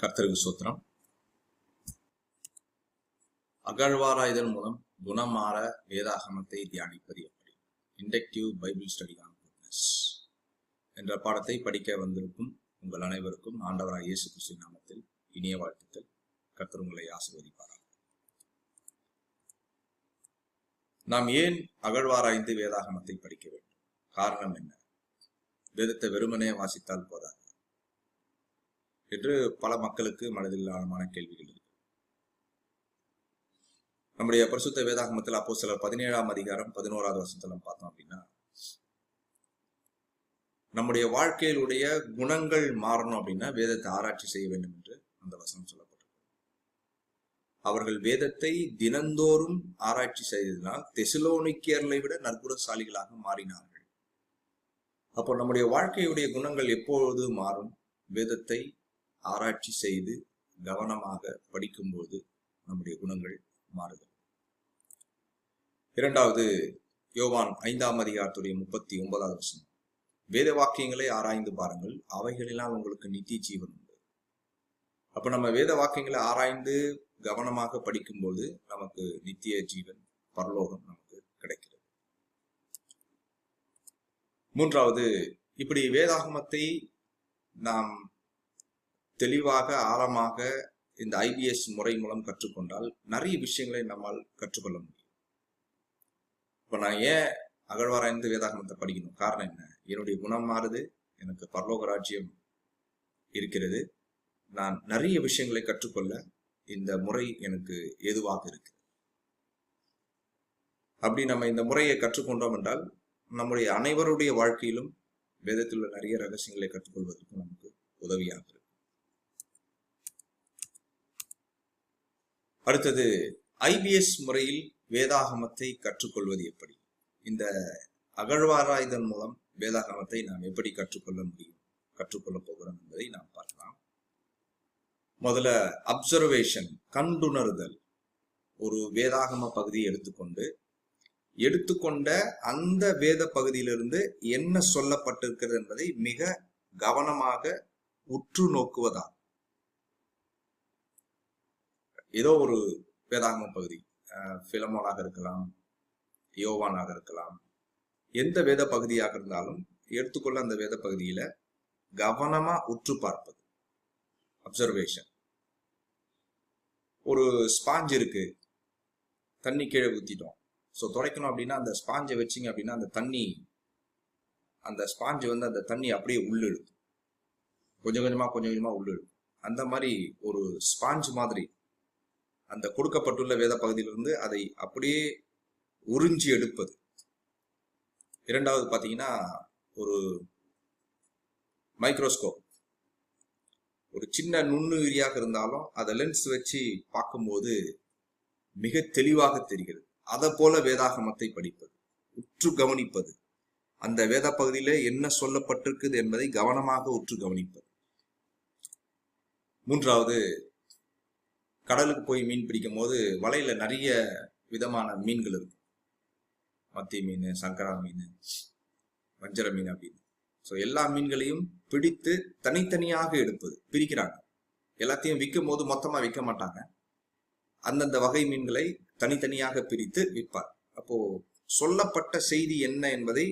கர்த்தருக்கு சூத்திரம் அகழ்வாராய்தல் மூலம் குணமாற வேதாகமத்தை தியானிப்பது எப்படி? Inductive bible study on goodness என்ற பாடத்தை படிக்க வந்திருக்கும் உங்கள் அனைவருக்கும் ஆண்டவராக இயேசு கிறிஸ்து நாமத்தில் இனிய வாழ்த்துக்கள். கர்த்தர் உங்களை ஆசீர்வதிப்பாராக. நாம் ஏன் அகழ்வாராய்ந்து வேதாகமத்தை படிக்க வேண்டும்? காரணம் என்ன? வேதத்தை வெறுமனே வாசித்தால் போதாது. என்று பல மக்களுக்கு மனதில் ஆழமான கேள்விகள் இருக்கு. நம்முடைய பரிசுத்த வேதாகமத்தில் அப்போ சிலர் பதினேழாம் அதிகாரம் பதினோராவது வருஷத்துல பார்த்தோம் அப்படின்னா நம்முடைய வாழ்க்கையிலுடைய குணங்கள் மாறணும் அப்படின்னா வேதத்தை ஆராய்ச்சி செய்ய வேண்டும் என்று அந்த வசனம் சொல்லப்பட்டிருக்கு. அவர்கள் வேதத்தை தினந்தோறும் ஆராய்ச்சி செய்ததினால் தெசிலோனிக்கியர்களை விட நற்குணசாலிகளாக மாறினார்கள். அப்போ நம்முடைய வாழ்க்கையுடைய குணங்கள் எப்பொழுது மாறும்? வேதத்தை ஆராய்ச்சி செய்து கவனமாக படிக்கும்போது நம்முடைய குணங்கள் மாறுதல் இரண்டாவது யோவான் ஐந்தாம் அதிகாரத்துடைய முப்பத்தி ஒன்பதாவது வசனம். வேத வாக்கியங்களை ஆராய்ந்து பாருங்கள் அவைகளினால் உங்களுக்கு நித்திய ஜீவன் உண்டு. அப்ப நம்ம வேத வாக்கியங்களை ஆராய்ந்து கவனமாக படிக்கும்போது நமக்கு நித்திய ஜீவன் பரலோகம் நமக்கு கிடைக்கிறது. மூன்றாவது இப்படி வேதாகமத்தை நாம் தெளிவாக ஆழமாக இந்த ஐபிஎஸ் முறை மூலம் கற்றுக்கொண்டால் நிறைய விஷயங்களை நம்மால் கற்றுக்கொள்ள முடியும். இப்போ நான் ஏன் அகழ்வாராய்ந்து வேதாகமத்தை படிக்கணும்? காரணம் என்ன? என்னுடைய குணம் மாறுது எனக்கு பரலோக ராஜ்யம் இருக்கிறது. நான் நிறைய விஷயங்களை கற்றுக்கொள்ள இந்த முறை எனக்கு எதுவாக இருக்கு. அப்படி நம்ம இந்த முறையை கற்றுக்கொண்டோம் என்றால் நம்முடைய அனைவருடைய வாழ்க்கையிலும் வேதத்தில் உள்ள நிறைய ரகசியங்களை கற்றுக்கொள்வதற்கு நமக்கு உதவியாக இருக்கும். அடுத்தது ஐபிஎஸ் முறையில் வேதாகமத்தை கற்றுக்கொள்வது எப்படி? இந்த அகழ்வாராய்தல் மூலம் வேதாகமத்தை நாம் எப்படி கற்றுக்கொள்ள முடியும்? கற்றுக்கொள்ள போகிறோம் என்பதை நாம் பார்க்கலாம். முதல்ல அப்சர்வேஷன் கண்டுணர்தல். ஒரு வேதாகம பகுதியை எடுத்துக்கொண்டு எடுத்துக்கொண்ட அந்த வேத பகுதியிலிருந்து என்ன சொல்லப்பட்டிருக்கிறது என்பதை மிக கவனமாக உற்று நோக்குவதாகும். ஏதோ ஒரு வேதாகம பகுதி. பிலமோனாக இருக்கலாம் யோவானாக இருக்கலாம். எந்த வேத பகுதியாக இருந்தாலும் எடுத்துக்கொள்ள அந்த வேத பகுதியில கவனமா உற்று பார்ப்பது. அப்சர்வேஷன் ஒரு ஸ்பாஞ்ச் இருக்கு. தண்ணி கீழே ஊத்திட்டோம். ஸோ துடைக்கணும் அப்படின்னா அந்த ஸ்பாஞ்சை வச்சிங்க அப்படின்னா அந்த தண்ணி அந்த ஸ்பாஞ்சு வந்து அந்த தண்ணி அப்படியே உள்ளிழுக்கும். கொஞ்சம் கொஞ்சமாக கொஞ்சம் கொஞ்சமாக உள்ளிழுக்கும். அந்த மாதிரி ஒரு ஸ்பாஞ்ச் மாதிரி அந்த கொடுக்கப்பட்டுள்ள வேத பகுதியிலிருந்து அதை அப்படியே உறிஞ்சி எடுப்பது. இரண்டாவது பார்த்தீங்கன்னா ஒரு மைக்ரோஸ்கோப் ஒரு சின்ன நுண்ணுயிரியாக இருந்தாலும் அதை லென்ஸ் வச்சு பார்க்கும்போது மிக தெளிவாக தெரிகிறது. அதை போல வேதாகமத்தை படிப்பது உற்று கவனிப்பது. அந்த வேத பகுதியில என்ன சொல்லப்பட்டிருக்குது என்பதை கவனமாக உற்று கவனிப்பது. மூன்றாவது கடலுக்கு போய் மீன் பிடிக்கும் போது வலையில நிறைய விதமான மீன்கள் இருக்கும் மத்தி மீன் சங்கரா மீன் வஞ்சர மீன் அப்படின்னு. ஸோ எல்லா மீன்களையும் பிடித்து தனித்தனியாக எடுப்பது பிரிக்கிறாங்க. எல்லாத்தையும் விற்கும் போது மொத்தமாக விற்க மாட்டாங்க. அந்தந்த வகை மீன்களை தனித்தனியாக பிரித்து விற்பார் அப்போ சொல்லப்பட்ட செய்தி என்ன என்பதை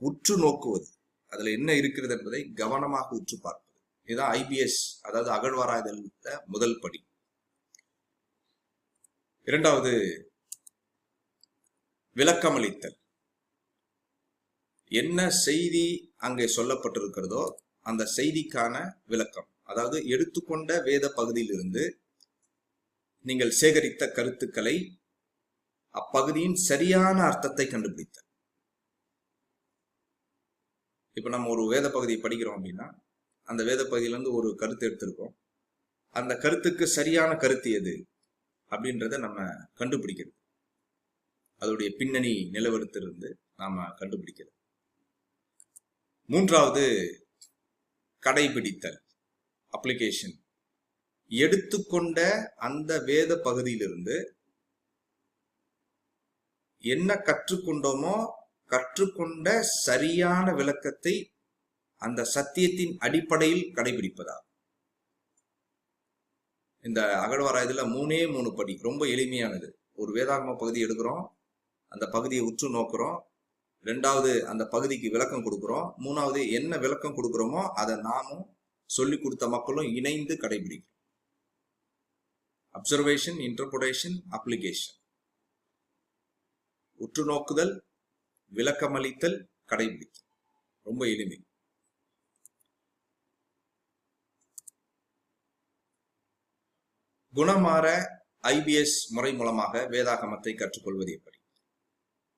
உற்று நோக்குவது அதுல என்ன இருக்கிறது என்பதை கவனமாக உற்று பார்ப்பது. இதுதான் ஐபிஎஸ் அதாவது அகழ்வாராய்தல் முதல் படி. இரண்டாவது விளக்கமளித்தல். என்ன செய்தி அங்கே சொல்லப்பட்டிருக்கிறதோ அந்த செய்திக்கான விளக்கம். அதாவது எடுத்துக்கொண்ட வேத பகுதியிலிருந்து நீங்கள் சேகரித்த கருத்துக்களை அப்பகுதியின் சரியான அர்த்தத்தை கண்டுபிடித்த இப்ப நம்ம ஒரு வேத பகுதியை படிக்கிறோம் அப்படின்னா அந்த வேத பகுதியிலிருந்து ஒரு கருத்து எடுத்திருக்கோம். அந்த கருத்துக்கு சரியான கருத்து எது? அப்படின்றத நம்ம கண்டுபிடிக்கிறது அதோடைய பின்னணி நிலவரத்திலிருந்து நாம கண்டுபிடிக்கிறது மூன்றாவது கடைபிடித்தல் அப்ளிகேஷன் எடுத்துக்கொண்ட அந்த வேத பகுதியிலிருந்து என்ன கற்றுக்கொண்டோமோ கற்றுக்கொண்ட சரியான விளக்கத்தை அந்த சத்தியத்தின் அடிப்படையில் கடைபிடிப்பதா? இந்த அகழ்வாராய்துல மூணே மூணு படி ரொம்ப எளிமையானது. ஒரு வேதாகம பகுதி எடுக்கிறோம் அந்த பகுதியை உற்று நோக்குறோம் ரெண்டாவது அந்த பகுதிக்கு விளக்கம் கொடுக்குறோம் மூணாவது என்ன விளக்கம் கொடுக்குறோமோ அதை நாமும் சொல்லி கொடுத்த மக்களும் இணைந்து கடைபிடிக்கிறோம். அப்சர்வேஷன் இன்டர்பிரேஷன் அப்ளிகேஷன் உற்று நோக்குதல் விளக்கமளித்தல் கடைபிடித்தல். ரொம்ப எளிமை. குணமாற ஐபிஎஸ் முறை மூலமாக வேதாகமத்தை கற்றுக்கொள்வது எப்படி?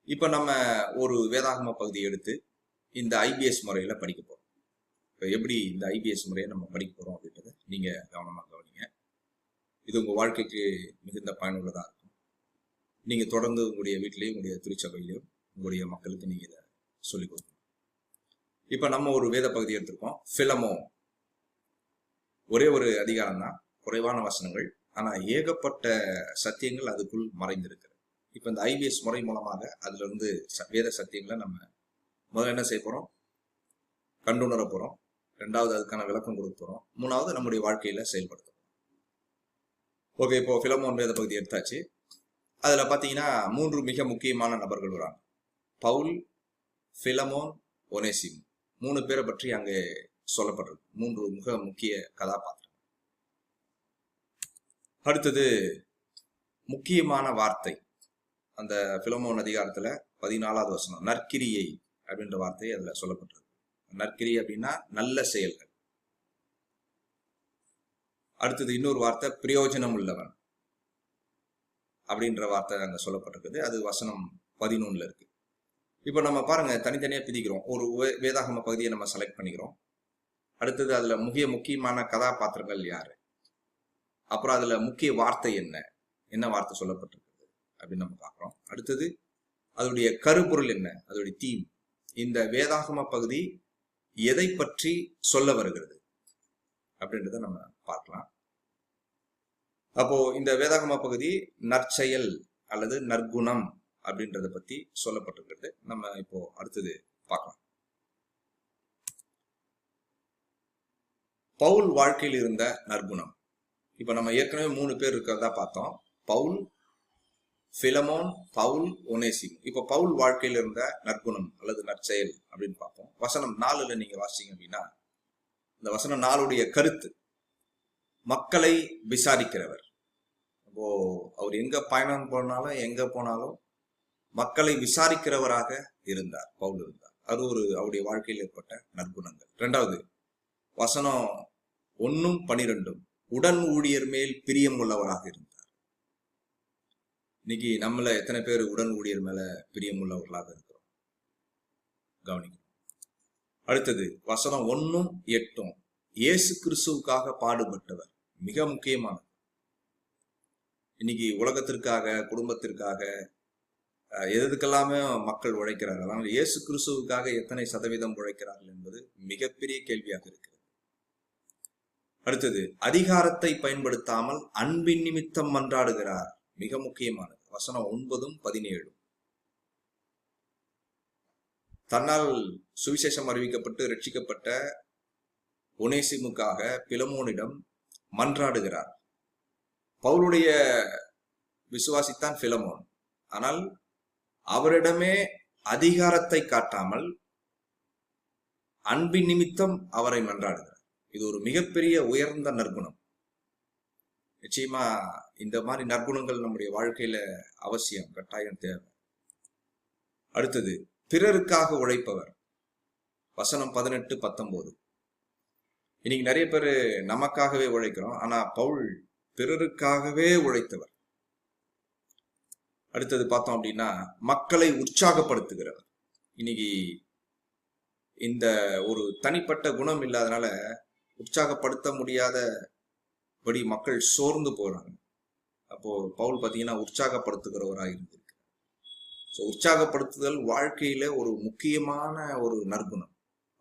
இப்ப நம்ம ஒரு வேதாகம பகுதியை எடுத்து இந்த ஐபிஎஸ் முறையில படிக்க போறோம். இப்ப எப்படி இந்த ஐபிஎஸ் முறையை நம்ம படிக்க போறோம் அப்படின்றத நீங்க கவனமா கவனிங்க. இது உங்க வாழ்க்கைக்கு மிகுந்த பயனுள்ளதா இருக்கும். நீங்க தொடர்ந்து உங்களுடைய வீட்டிலையும் உங்களுடைய திருச்சபையிலையும் உங்களுடைய மக்களுக்கு நீங்க இதை சொல்லிக் கொடுக்கணும் இப்ப நம்ம ஒரு வேத பகுதி எடுத்திருக்கோம். ஃபிலமோ ஒரே ஒரு அதிகாரம் தான் குறைவான வசனங்கள் ஆனால் ஏகப்பட்ட சத்தியங்கள் அதுக்குள் மறைந்திருக்கு இப்போ இந்த ஐபிஎஸ் முறை மூலமாக அதுல இருந்து வேத சத்தியங்களை நம்ம முதல்ல என்ன செய்ய போகிறோம் கண்டுணர போகிறோம் ரெண்டாவது அதுக்கான விளக்கம் கொடுக்க போகிறோம் மூணாவது நம்முடைய வாழ்க்கையில் செயல்படுத்த ஓகே இப்போ ஃபிலமோன் வேத பகுதி எடுத்தாச்சு. அதில் பார்த்தீங்கன்னா மூன்று மிக முக்கியமான நபர்கள் வராங்க. பவுல் ஃபிலமோன் ஒனேசிம் மூணு பேரை பற்றி அங்கே சொல்லப்படுறது. மூன்று மிக முக்கிய கதாபாத்திரம். அடுத்தது முக்கியமான வார்த்தை. அந்த பிலமோன் அதிகாரத்துல பதினாலாவது வசனம் நற்கிரியை அப்படின்ற வார்த்தை அதுல சொல்லப்பட்டிருக்கு. நற்கிரி அப்படின்னா நல்ல செயல்கள் அடுத்தது இன்னொரு வார்த்தை பிரயோஜனம் உள்ளவன் அப்படின்ற வார்த்தை அங்க சொல்லப்பட்டிருக்குது. அது வசனம் பதினொன்னுல இருக்கு. இப்போ நம்ம பாருங்க தனித்தனியா பிரிக்கிறோம். ஒரு வே- வேதாகம பகுதியை நம்ம செலக்ட் பண்ணிக்கிறோம். அடுத்தது அதுல முக்கிய முக்கியமான கதாபாத்திரங்கள் யாரு? அப்புறம் அதுல முக்கிய வார்த்தை என்ன? என்ன வார்த்தை சொல்லப்பட்டிருக்குது? அப்படின்னு நம்ம பார்க்குறோம். அடுத்தது அதோடைய கருப்பொருள் என்ன? அதோடைய தீம். இந்த வேதாகம பகுதி எதை பற்றி சொல்ல வருகிறது? அப்படின்றத நம்ம பார்க்கலாம். அப்போ இந்த வேதாகம பகுதி நற்செயல் அல்லது நற்குணம் அப்படின்றத பத்தி சொல்லப்பட்டிருக்கிறது. நம்ம இப்போ அடுத்தது பார்க்கலாம். பவுல் வாழ்க்கையில் இருந்த நற்குணம். இப்போ நம்ம ஏற்கனவே மூணு பேர் இருக்கிறதா பார்த்தோம். Paul Philemon Paul Onesimus. இப்போ பவுல் வாழ்க்கையில் இருந்த நற்குணம் அல்லது நற்செயல் அப்படின்னு பார்ப்போம். வசனம் நாலுல நீங்க வாசிங்க அப்படின்னா இந்த வசனம் நாளுடைய கருத்து மக்களை விசாரிக்கிறவர். அப்போ அவர் எங்க பயணம் போனாலும் எங்க போனாலும் மக்களை விசாரிக்கிறவராக இருந்தார் பவுல் இருந்தார். அது ஒரு அவருடைய வாழ்க்கையில் ஏற்பட்ட நற்குணங்கள். ரெண்டாவது வசனம் ஒன்னும் பனிரெண்டும் உடன் ஊழியர் மேல் பிரியம் உள்ளவராக இருந்தார். இன்னைக்கு நம்மள எத்தனை பேர் உடன் ஊழியர் மேல பிரியம் உள்ளவர்களாக இருக்கிறோம்? கவனிக்கணும். அடுத்தது வசனம் ஒன்னும் எட்டும். இயேசு கிறிஸ்துவுக்காக பாடுபட்டவர் மிக முக்கியமானது இன்னைக்கு உலகத்திற்காக குடும்பத்திற்காக எதுக்கெல்லாமே மக்கள் உழைக்கிறார்கள். ஆனால் இயேசு கிறிஸ்துவுக்காக எத்தனை சதவீதம் உழைக்கிறார்கள் என்பது மிகப்பெரிய கேள்வியாக இருக்கிறது. அடுத்தது அதிகாரத்தை பயன்படுத்தாமல் அன்பின் நிமித்தம் மன்றாடுகிறார். மிக முக்கியமானது. வசனம் ஒன்பதும் பதினேழும். தன்னால் சுவிசேஷம் அறிவிக்கப்பட்டு ரட்சிக்கப்பட்ட ஒனேசிமுக்காக பிலமோனிடம் மன்றாடுகிறார். பவுலுடைய விசுவாசித்தான் பிலமோன். ஆனால் அவரிடமே அதிகாரத்தை காட்டாமல் அன்பின் நிமித்தம் அவரை மன்றாடுகிறார். இது ஒரு மிகப்பெரிய உயர்ந்த நற்குணம். நிச்சயமா இந்த மாதிரி நற்குணங்கள் நம்முடைய வாழ்க்கையில அவசியம் கட்டாயம் தேவை. அடுத்தது பிறருக்காக உழைப்பவர். வசனம் பதினெட்டு பத்தொன்பது. இன்னைக்கு நிறைய பேர் நமக்காகவே உழைக்கிறோம் ஆனா பவுல் பிறருக்காகவே உழைத்தவர். அடுத்தது பார்த்தோம் அப்படின்னா மக்களை உற்சாகப்படுத்துகிறவர். இன்னைக்கு இந்த ஒரு தனிப்பட்ட குணம் இல்லாதனால உற்சாகப்படுத்த முடியாதபடி மக்கள் சோர்ந்து போறாங்க. அப்போ பவுல் பார்த்தீங்கன்னா உற்சாகப்படுத்துகிறவராக இருந்திருக்கு ஸோ உற்சாகப்படுத்துதல் வாழ்க்கையில ஒரு முக்கியமான ஒரு நற்குணம்.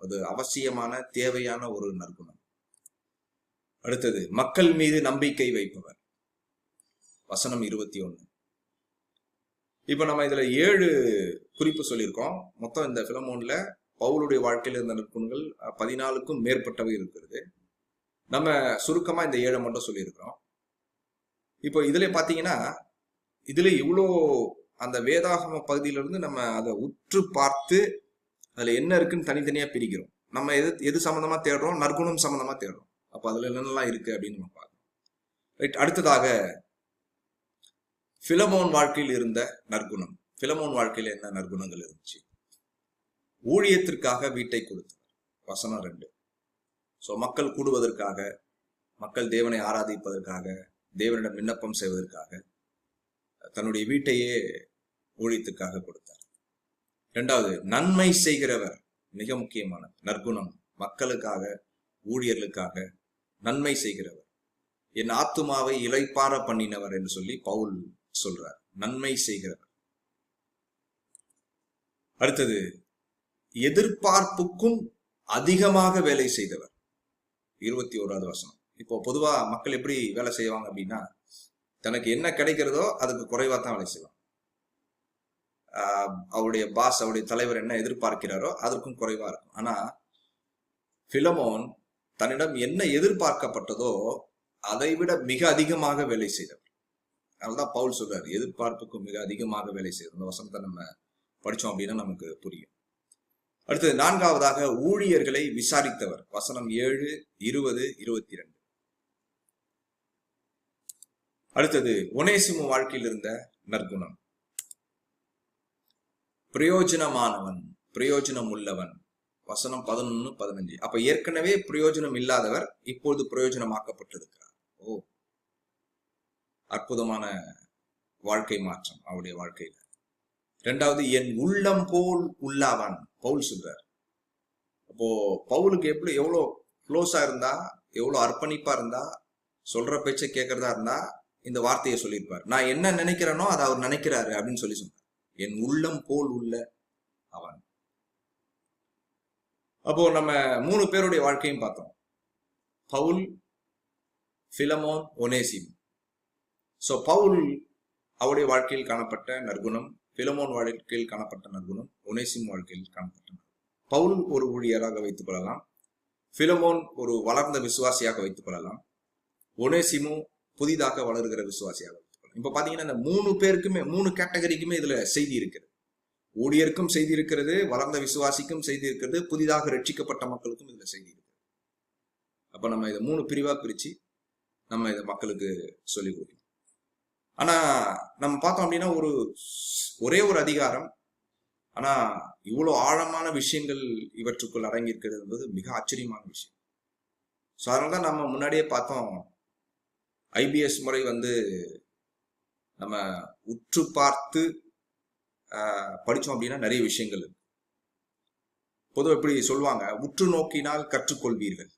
அது அவசியமான தேவையான ஒரு நற்குணம். அடுத்தது மக்கள் மீது நம்பிக்கை வைப்பவர். வசனம் இருபத்தி ஒன்று இப்போ நம்ம இதில் ஏழு குறிப்பு சொல்லியிருக்கோம். மொத்தம் இந்த ஃபிலமோனில் பவுலுடைய வாழ்க்கையில் இருந்த நற்குணங்கள் பதினாலுக்கும் மேற்பட்டவை இருக்கிறது. நம்ம சுருக்கமா இந்த ஏழை மட்டும் சொல்லியிருக்கிறோம். இப்போ இதுல பாத்தீங்கன்னா இதுல இவ்வளோ அந்த வேதாகம பகுதியிலிருந்து நம்ம அதை உற்று பார்த்து அதுல என்ன இருக்குன்னு தனித்தனியா பிரிக்கிறோம். நம்ம எது எது சம்பந்தமா தேடுறோம்? நற்குணம் சம்பந்தமா தேடுறோம். அப்ப அதுல என்னென்னலாம் இருக்கு அப்படின்னு நம்ம பார்க்கணும். ரைட் அடுத்ததாக பிலமோன் வாழ்க்கையில் இருந்த நற்குணம். பிலமோன் வாழ்க்கையில என்ன நற்குணங்கள் இருந்துச்சு? ஊழியத்திற்காக வீட்டை கொடுத்தார் வசனம் ரெண்டு. ஸோ மக்கள் கூடுவதற்காக மக்கள் தேவனை ஆராதிப்பதற்காக தேவனிடம் விண்ணப்பம் செய்வதற்காக தன்னுடைய வீட்டையே ஊழியத்துக்காக கொடுத்தார். ரெண்டாவது நன்மை செய்கிறவர் மிக முக்கியமான நற்குணம். மக்களுக்காக ஊழியர்களுக்காக நன்மை செய்கிறவர். என் ஆத்துமாவை இலைப்பார பண்ணினவர் என்று சொல்லி பவுல் சொல்றார். நன்மை செய்கிறவர். அடுத்தது எதிர்பார்ப்புக்கும் அதிகமாக வேலை செய்தவர். இருபத்தி ஓராவது வசனம். இப்போ பொதுவா மக்கள் எப்படி வேலை செய்வாங்க அப்படின்னா தனக்கு என்ன கிடைக்கிறதோ அதுக்கு குறைவா தான் வேலை செய்வாங்க. அவருடைய பாஸ் அவருடைய தலைவர் என்ன எதிர்பார்க்கிறாரோ அதற்கும் குறைவா இருக்கும். ஆனா பிலமோன் தன்னிடம் என்ன எதிர்பார்க்கப்பட்டதோ அதை விட மிக அதிகமாக வேலை செய்தவர். அதனால்தான் பவுல் சொல்றாரு எதிர்பார்ப்புக்கும் மிக அதிகமாக வேலை செய்தவர். அந்த வசனத்தை நம்ம படித்தோம் அப்படின்னா நமக்கு புரியும். அடுத்தது நான்காவதாக ஊழியர்களை விசாரித்தவர். வசனம் ஏழு இருபது இருபத்தி ரெண்டு அடுத்தது ஒனேசிமு வாழ்க்கையில் இருந்த நற்குணம். பிரயோஜனமானவன் பிரயோஜனம் உள்ளவன் வசனம் பதினொன்னு பதினஞ்சு. அப்ப ஏற்கனவே பிரயோஜனம் இல்லாதவர் இப்பொழுது பிரயோஜனமாக்கப்பட்டிருக்கிறார். ஓ அற்புதமான வாழ்க்கை மாற்றம் அவருடைய வாழ்க்கையில. ரெண்டாவது என் உள்ளம் போல் உள்ளாவான். பவுல் சொல்றார். அப்போ பவுலுக்கு எப்படி எவ்வளோ க்ளோஸா இருந்தா எவ்வளோ அர்ப்பணிப்பா இருந்தா சொல்ற பேச்சை கேட்கறதா இருந்தா இந்த வார்த்தையை சொல்லியிருப்பார். நான் என்ன நினைக்கிறேனோ அதை அவர் நினைக்கிறாரு அப்படின்னு சொல்லி சொன்னார் என் உள்ளம் போல் உள்ள அவன். அப்போ நம்ம மூணு பேருடைய வாழ்க்கையும் பார்த்தோம். Paul Philemon ஒனேசிம். ஸோ பவுல் அவருடைய வாழ்க்கையில் காணப்பட்ட நற்குணம் பிலமோன் வாழ்க்கையில் காணப்பட்ட நற்குணம் ஒனேசிம் வாழ்க்கையில் காணப்பட்ட நற்குணம். பவுல் ஒரு ஊழியராக வைத்துக் கொள்ளலாம். பிலமோன் ஒரு வளர்ந்த விசுவாசியாக வைத்துக் கொள்ளலாம். ஒனேசிமு புதிதாக வளர்கிற விசுவாசியாக வைத்துக் கொள்ளலாம். இப்ப பாத்தீங்கன்னா இந்த மூணு பேருக்குமே மூணு கேட்டகரிக்குமே இதுல செய்தி இருக்கிறது ஊழியருக்கும் செய்தி இருக்கிறது வளர்ந்த விசுவாசிக்கும் செய்தி இருக்கிறது புதிதாக ரட்சிக்கப்பட்ட மக்களுக்கும் இதுல செய்தி இருக்குது. அப்ப நம்ம இதை மூணு பிரிவா பிரிச்சு நம்ம இதை மக்களுக்கு சொல்லி கொடுக்கணும். ஆனா நம்ம பார்த்தோம் அப்படின்னா ஒரு ஒரே ஒரு அதிகாரம். ஆனா இவ்வளவு ஆழமான விஷயங்கள் இவற்றுக்குள் அடங்கியிருக்கிறது என்பது மிக ஆச்சரியமான விஷயம். ஸோ அதனால தான் நம்ம முன்னாடியே பார்த்தோம் ஐபிஎஸ் முறை வந்து நம்ம உற்று பார்த்து படித்தோம் அப்படின்னா நிறைய விஷயங்கள் இருக்கு. பொதுவாக இப்படி சொல்லுவாங்க உற்று நோக்கினால் கற்றுக்கொள்வீர்கள்.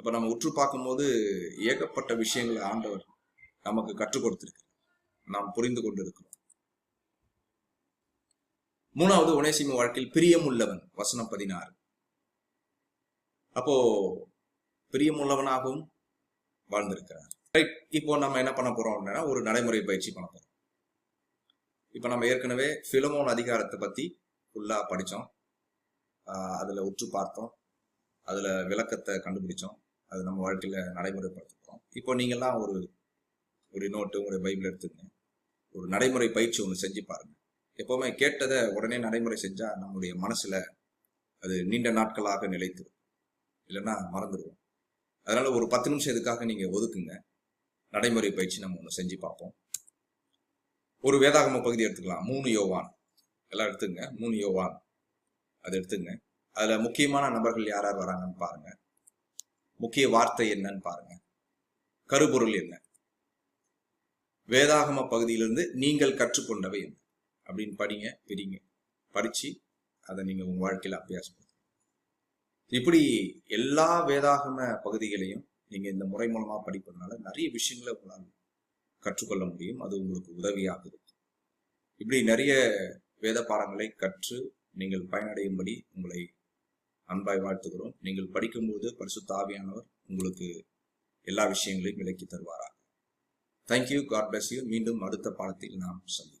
அப்போ நம்ம உற்று பார்க்கும்போது ஏகப்பட்ட விஷயங்களை ஆண்டவர் நமக்கு கற்றுக் கொடுத்திருக்கு. நாம் புரிந்து கொண்டு இருக்கிறோம் மூணாவது உணேசிம வாழ்க்கையில் பிரியம் உள்ளவன் வசனம் பதினாறு. அப்போ பிரியமுள்ளவனாகவும் வாழ்ந்திருக்கிறார். ரைட் இப்போ நம்ம என்ன பண்ண போறோம் அப்படின்னா ஒரு நடைமுறை பயிற்சி பண்ண போறோம். இப்போ நம்ம ஏற்கனவே பிலமோன் அதிகாரத்தை பத்தி ஃபுல்லா படித்தோம் அதில் உற்று பார்த்தோம். அதில் விளக்கத்தை கண்டுபிடிச்சோம். அது நம்ம வாழ்க்கையில் நடைமுறைப்படுத்துகிறோம் இப்போ நீங்கள்லாம் ஒரு ஒரு நோட்டு உங்களுடைய பைபிள் எடுத்துங்க ஒரு நடைமுறை பயிற்சி ஒன்று செஞ்சு பாருங்க. எப்போவுமே கேட்டதை உடனே நடைமுறை செஞ்சால் நம்முடைய மனசில் அது நீண்ட நாட்களாக நிலைத்திரும். இல்லைன்னா மறந்துடுவோம். அதனால் ஒரு பத்து நிமிஷம் இதுக்காக நீங்கள் ஒதுக்குங்க. நடைமுறை பயிற்சி நம்ம ஒன்று செஞ்சு பார்ப்போம். ஒரு வேதாகம பகுதி எடுத்துக்கலாம். மூணு யோவான். எல்லாம் எடுத்துங்க மூணு யோவான். அது எடுத்துங்க அதில் முக்கியமான நபர்கள் யார் யார் வராங்கன்னு பாருங்க. முக்கிய வார்த்தை என்னன்னு பாருங்க. கருப்பொருள் என்ன? வேதாகம பகுதியிலிருந்து நீங்கள் கற்றுக்கொண்டவை என்ன? அப்படின்னு படிங்க பிரிங்க. படிச்சு அதை நீங்க உங்க வாழ்க்கையில அபியாசம் இப்படி எல்லா வேதாகம பகுதிகளையும் நீங்க இந்த முறை மூலமா படிப்பதுனால நிறைய விஷயங்களை உங்களால் கற்றுக்கொள்ள முடியும். அது உங்களுக்கு உதவியாக இருக்கும். இப்படி நிறைய வேத பாடங்களை கற்று நீங்கள் பயனடையும்படி உங்களை அன்பாய் வாழ்த்துகிறோம். நீங்கள் படிக்கும்போது பரிசு தாவியானவர் உங்களுக்கு எல்லா விஷயங்களையும் விளக்கி தருவாராக. தேங்க்யூ காட் பிளஸ் யூ மீண்டும் அடுத்த பாடத்தில் நாம் சந்திப்போம்.